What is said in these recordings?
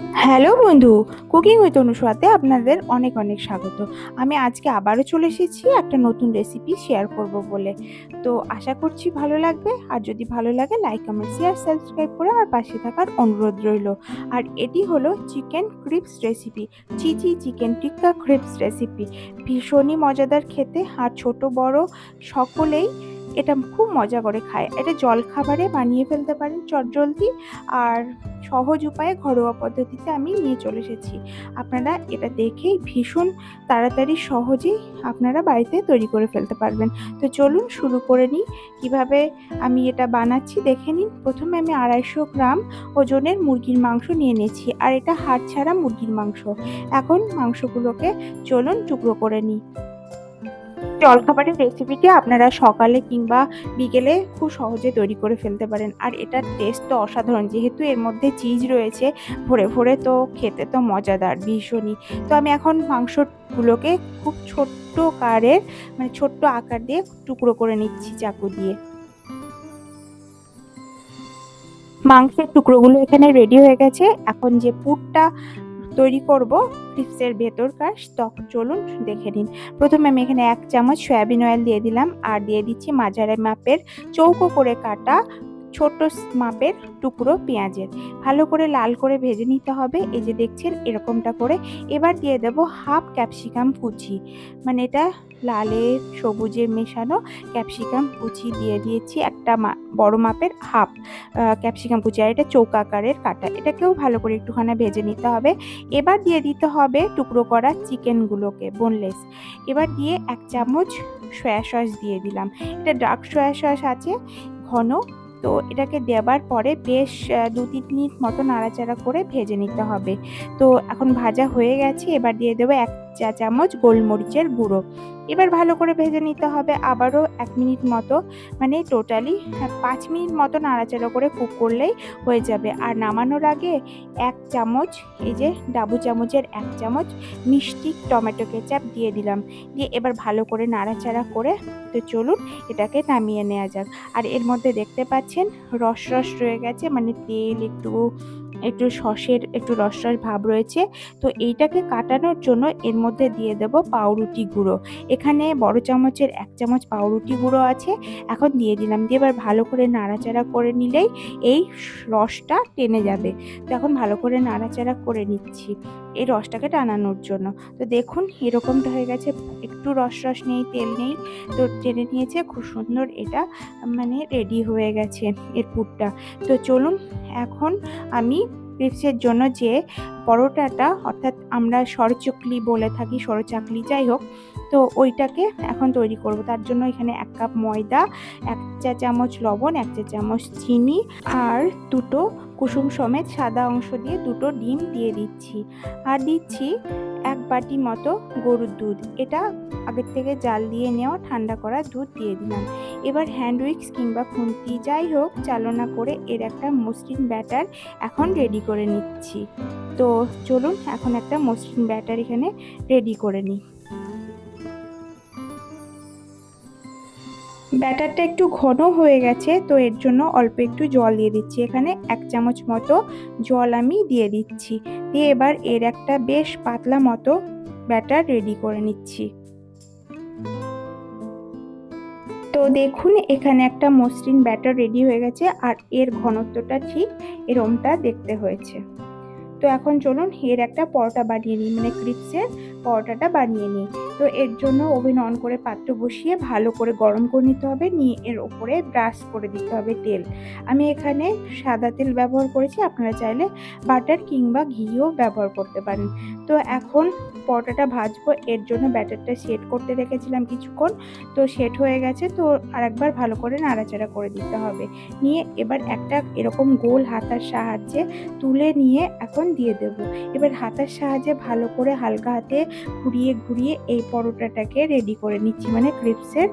Hello বন্ধু cooking with অনুস্বাতে আপনাদের অনেক অনেক স্বাগত। আমি আজকে আবারও চলে এসেছি একটা নতুন রেসিপি শেয়ার করব বলে। তো আশা করছি ভালো লাগবে, আর যদি ভালো লাগে লাইক কমেন্ট শেয়ার সাবস্ক্রাইব করে আমার পাশে থাকার অনুরোধ রইল। আর এটি হলো চিকেন ক্রিপস রেসিপি চিচি চিকেন টিক্কা ক্রিপস রেসিপি ভীষণই মজাদার খেতে, আর ছোট বড় সকলেই এটা খুব মজা করে খায়। এটা জলখাবারে বানিয়ে ফেলতে পারেন চটজলদি আর সহজ উপায়ে ঘরোয়া পদ্ধতিতে আমি নিয়ে চলে এসেছি। আপনারা এটা দেখেই ভীষণ তাড়াতাড়ি সহজেই আপনারা বাড়িতে তৈরি করে ফেলতে পারবেন। তো চলুন শুরু করে নিই। কীভাবে আমি এটা বানাচ্ছি দেখে নিন। প্রথমে আমি আড়াইশো গ্রাম ওজনের মুরগির মাংস নিয়ে নিয়েছি আর এটা হাড় ছাড়া মুরগির মাংস। এখন মাংসগুলোকে চলুন টুকরো করে নিই। জলখাবারের রেসিপিটি আপনারা সকালে কিংবা বিকেলে খুব সহজে তৈরি করে ফেলতে পারেন। আর এটার টেস্ট তো অসাধারণ, যেহেতু এর মধ্যে চিজ রয়েছে ভরে ভরে, তো খেতে তো মজাদার, ভীষণই। তো আমি এখন মাংসগুলোকে খুব ছোট্ট কারের মানে ছোট্ট আকার দিয়ে টুকরো করে নিচ্ছি চাকু দিয়ে। মাংসের টুকরোগুলো এখানে রেডি হয়ে গেছে। এখন যে পুরটা তৈরি করব ক্রিপসের ভেতরকার স্টক চলুন দেখে নিন। প্রথমে আমি এখানে এক চামচ সয়াবিন অয়েল দিয়ে দিলাম। আর দিয়ে দিচ্ছি মাঝারে মাপের চৌকো করে কাটা ছোট মাপের টুকরো পেঁয়াজের। ভালো করে লাল করে ভেজে নিতে হবে। এই যে দেখছেন, এরকমটা করে এবার দিয়ে দেব হাফ ক্যাপসিকাম কুচি। মানে এটা লালে সবুজে মেশানো ক্যাপসিকাম কুচি দিয়ে দিয়েছি একটা বড় মাপের হাফ ক্যাপসিকাম কুচি আর এটা চৌকাকারের কাটা। এটাকেও ভালো করে একটুখানি ভেজে নিতে হবে। এবার দিয়ে দিতে হবে টুকরো করা চিকেনগুলোকে বোনলেস এবার দিয়ে এক চামচ সয়া সস দিয়ে দিলাম। এটা ডার্ক সয়া সস আছে, ঘন তো এটাকে দেবার পরে বেশ দু তিন মিনিট মতো নাড়াচাড়া করে ভেজে নিতে হবে। তো এখন ভাজা হয়ে গেছে, এবার দিয়ে দেবো এক চা চামচ গোলমরিচের গুঁড়ো। এবার ভালো করে ভেজে নিতে হবে আবারও এক মিনিট মতো মানে টোটালি পাঁচ মিনিট মতো নাড়াচাড়া করে কুক করলেই হয়ে যাবে। আর নামানোর আগে এক চামচ, এই যে ডাবু চামচের এক চামচ মিষ্টি টমেটো কেচাপ দিয়ে দিলাম। দিয়ে এবার ভালো করে নাড়াচাড়া করে তো চলুন এটাকে নামিয়ে নেওয়া যাক। আর এর মধ্যে দেখতে পাচ্ছেন রস রস রয়ে গেছে মানে তেল একটু একটু সসের একটু রসরস রস ভাব রয়েছে। তো এইটাকে কাটানোর জন্য এর মধ্যে দিয়ে দেব পাউরুটি গুঁড়ো। এখানে বড় চামচের এক চামচ পাউরুটি গুঁড়ো আছে। এখন দিয়ে দিলাম। দিয়ে এবার ভালো করে নাড়াচাড়া করে নিলেই এই রসটা টেনে যাবে। তো এখন ভালো করে নাড়াচাড়া করে নিচ্ছি। এই রসটাকে টানানোর জন্য। তো দেখুন, এরকমটা হয়ে গেছে। একটু রস রস নেই, তেল নেই, তো টেনে নিয়েছে। খুব সুন্দর এটা মানে রেডি হয়ে গেছে এর পুরটা। তো চলুন, এখন আমি ক্রিপসের জন্য যে পরোটাটা, অর্থাৎ আমরা সরচকলি বলে থাকি, সরচাকলি যাই হোক তো ওইটাকে এখন তৈরি করব। তার জন্য এখানে এক কাপ ময়দা, এক চা চামচ লবণ, এক চা চামচ চিনি আর দুটো কুসুম সমেত সাদা অংশ দিয়ে দুটো ডিম দিয়ে দিচ্ছি। আর দিচ্ছি এক বাটি মতো গরুর দুধ। এটা আগের থেকে জাল দিয়ে নেওয়া, ঠান্ডা করা দুধ দিয়ে দিলাম। এবার হ্যান্ড উইক্স কিংবা খুন্তি যাই হোক, চালনা করে এর একটা মসৃণ ব্যাটার এখন রেডি করে নিচ্ছি। তো চলুন, এখন একটা মসৃণ ব্যাটার এখানে রেডি করে নিই। ব্যাটারটা একটু ঘন হয়ে গেছে, তো এর জন্য অল্প একটু জল দিয়ে দিচ্ছি। এখানে এক চামচ মতো জল আমি দিয়ে দিচ্ছি। দিয়ে এবার এর একটা বেশ পাতলা মতো ব্যাটার রেডি করে নিচ্ছি। তো দেখুন, এখানে একটা মসৃণ ব্যাটার রেডি হয়ে গেছে, আর এর ঘনত্বটা ঠিক এরমটা দেখতে হয়েছে। তো এখন চলুন এর একটা পরোটা বানিয়ে নিই মানে ক্রিপসের পরোটাটা বানিয়ে নিই। তো এর জন্য ওভেন অন করে পাত্র বসিয়ে ভালো করে গরম করে নিতে হবে, নিয়ে এর ওপরে ব্রাশ করে দিতে হবে তেল। আমি এখানে সাদা তেল ব্যবহার করেছি, আপনারা চাইলে বাটার কিংবা ঘিও ব্যবহার করতে পারেন। তো এখন পরোটাটা ভাজবো, এর জন্য ব্যাটারটা সেট করতে রেখেছিলাম কিছুক্ষণ, তো সেট হয়ে গেছে, তো আরেকবার ভালো করে নাড়াচাড়া করে দিতে হবে। নিয়ে এবার একটা এরকম গোল হাতার সাহায্যে তুলে নিয়ে এখন দিয়ে দেব। এবার হাতার সাহায্যে ভালো করে হালকা হাতে ঘুরিয়ে ঘুরিয়ে এই পরোটাটাকে রেডি করে নিচ্ছি। মানে ক্রিপসের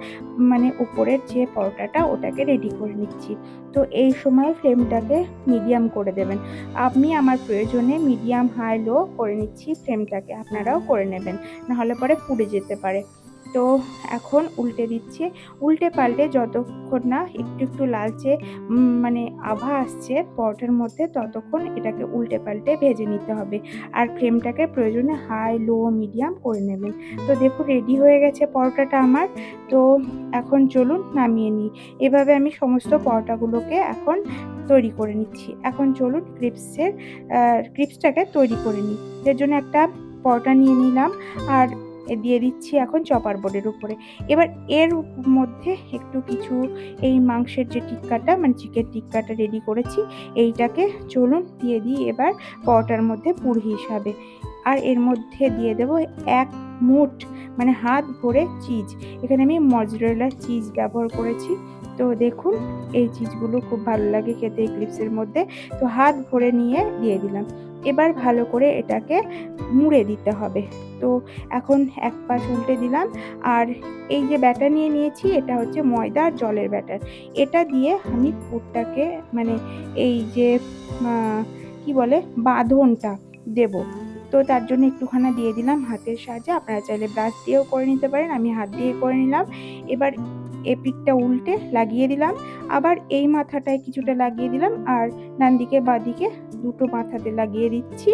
মানে উপরের যে পরোটাটা, ওটাকে রেডি করে নিচ্ছি। তো এই সময় ফ্লেমটাকে মিডিয়াম করে দেবেন। আমি আমার প্রয়োজনে মিডিয়াম হাই লো করে নিচ্ছি ফ্লেমটাকে আপনারাও করে নেবেন। নাহলে পরে পুড়ে যেতে পারে। তো এখন উল্টে দিচ্ছে। উল্টে পাল্টে যতক্ষণ না একটু একটু লালচে মানে আভা আসছে পরোটার মধ্যে, ততক্ষণ এটাকে উল্টে পাল্টে ভেজে নিতে হবে। আর ফ্লেমটাকে প্রয়োজনে হাই লো মিডিয়াম করে নেবেন। তো দেখুন রেডি হয়ে গেছে পরোটাটা আমার। তো এখন চলুন নামিয়ে নিই। এভাবে আমি সমস্ত পরোটাগুলোকে এখন তৈরি করে নিচ্ছি। এখন চলুন ক্রিপসের ক্রিপসটাকে তৈরি করে নিই। এর জন্য একটা পরোটা নিয়ে নিলাম। আর দিয়ে দিচ্ছি এখন চপার বোর্ডের উপরে। এবার এর মধ্যে একটু কিছু এই মাংসের যে টিক্কাটা মানে চিকেন টিক্কাটা রেডি করেছি, এইটাকে চলুন দিয়ে দিই এবার পরোটার মধ্যে পুর হিসাবে। আর এর মধ্যে দিয়ে দেব এক মুঠ মানে হাত ভরে চিজ। এখানে আমি মজরেলা চিজ ব্যবহার করেছি। তো দেখুন, এই চিজগুলো খুব ভালো লাগে খেতে এই ক্লিপসের মধ্যে। তো হাত ভরে নিয়ে দিয়ে দিলাম। এবার ভালো করে এটাকে মুড়ে দিতে হবে। তো এখন এক পাশ উল্টে দিলাম। আর এই যে ব্যাটার নিয়ে নিয়েছি, এটা হচ্ছে ময়দা আর জলের ব্যাটার। এটা দিয়ে আমি পুরটাকে মানে এই যে কি বলে, বাঁধনটা দেব। তো তার জন্য একটুখানা দিয়ে দিলাম হাতের সাহায্যে। আপনারা চাইলে ব্রাশ দিয়েও করে নিতে পারেন, আমি হাত দিয়ে করে নিলাম। এবার এপিকটা উল্টে লাগিয়ে দিলাম। আবার এই মাথাটায় কিছুটা লাগিয়ে দিলাম আর ডান দিকে, বাঁ দিকে দুটো মাথাতে লাগিয়ে দিচ্ছি,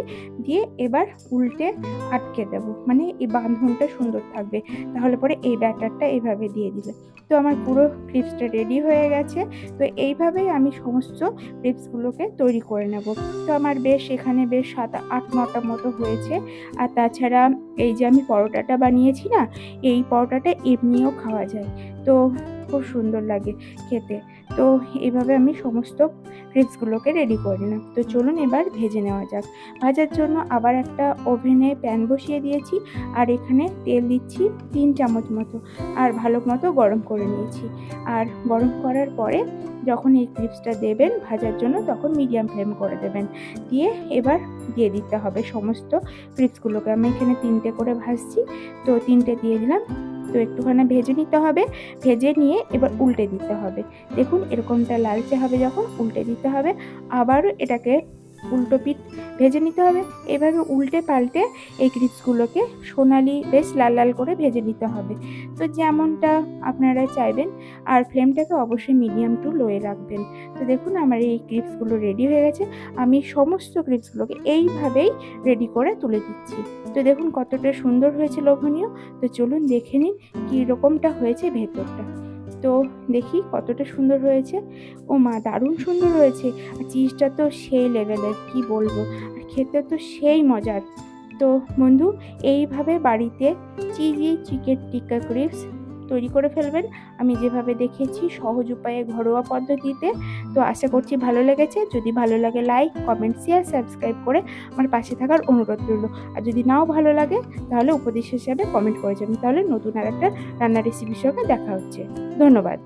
দিয়ে এবার উল্টে আটকে দেব। মানে এই বাঁধনটা সুন্দর থাকবে। তাহলে পরে এই ব্যাটারটা এইভাবে দিয়ে দিলে তো আমার পুরো ক্লিপসটা রেডি হয়ে গেছে। তো এইভাবেই আমি সমস্ত ক্লিপসগুলোকে তৈরি করে নেব। তো আমার বেশ এখানে বেশ সাত, আট, নটা মতো হয়েছে। আর তাছাড়া এই যে আমি পরোটাটা বানিয়েছি না, এই পরোটাটা এমনিও খাওয়া যায়। তো খুব সুন্দর লাগে খেতে। তো এভাবে আমি সমস্ত ক্রিপসগুলোকে রেডি করে নিলাম। তো চলুন এবার ভেজে নেওয়া যাক। ভাজার জন্য আবার একটা ওভেনে প্যান বসিয়ে দিয়েছি আর এখানে তেল দিচ্ছি তিন চামচ মতো আর ভালো মতো গরম করে নিয়েছি। আর গরম করার পরে যখন এই ক্রিপসটা দেবেন ভাজার জন্য তখন মিডিয়াম ফ্লেম করে দেবেন। দিয়ে এবার দিয়ে দিতে হবে সমস্ত ক্রিপসগুলোকে আমি এখানে তিনটে করে ভাজছি। তো তিনটে দিয়ে দিলাম। তো একটুখানি ভেজে নিতে হবে। ভেজে নিয়ে এবার উল্টে দিতে হবে। দেখুন এরকমটা লালচে হবে যখন, উল্টে দিতে হবে। আবারও এটাকে উল্টো পিঠ ভেজে নিতে হবে। এভাবে উল্টে পাল্টে এই ক্রিপসগুলোকে সোনালি বেশ লাল লাল করে ভেজে নিতে হবে। তো যেমনটা আপনারা চাইবেন, আর ফ্লেমটাকে অবশ্যই মিডিয়াম টু লোয়ে রাখবেন। তো দেখুন আমার এই ক্রিপসগুলো রেডি হয়ে গেছে। আমি সমস্ত ক্রিপসগুলোকে এইভাবেই রেডি করে তুলে দিচ্ছি তো দেখুন কতটা সুন্দর হয়েছে লোভনীয়। তো চলুন দেখে নিন কীরকমটা হয়েছে ভেতরটা। তো দেখি কতটা সুন্দর হয়েছে। ও মা, দারুণ সুন্দর হয়েছে। আর চিজটা তো সেই লেভেলের কি বলব? আর খেতে তো সেই মজার। তো বন্ধু, এইভাবে বাড়িতে চিজি চিকেন টিক্কা ক্রিপস তৈরি করে ফেলবেন। আমি যেভাবে দেখেছি সহজ উপায়ে, ঘরোয়া পদ্ধতিতে। তো আশা করছি ভালো লেগেছে। যদি ভালো লাগে লাইক কমেন্ট শেয়ার সাবস্ক্রাইব করে আমার পাশে থাকার অনুরোধ রইল। আর যদি নাও ভালো লাগে, তাহলে উপদেশ হিসাবে কমেন্ট করে যাবেন তাহলে নতুন আর একটা রান্নার রেসিপির সঙ্গে দেখা হচ্ছে। ধন্যবাদ।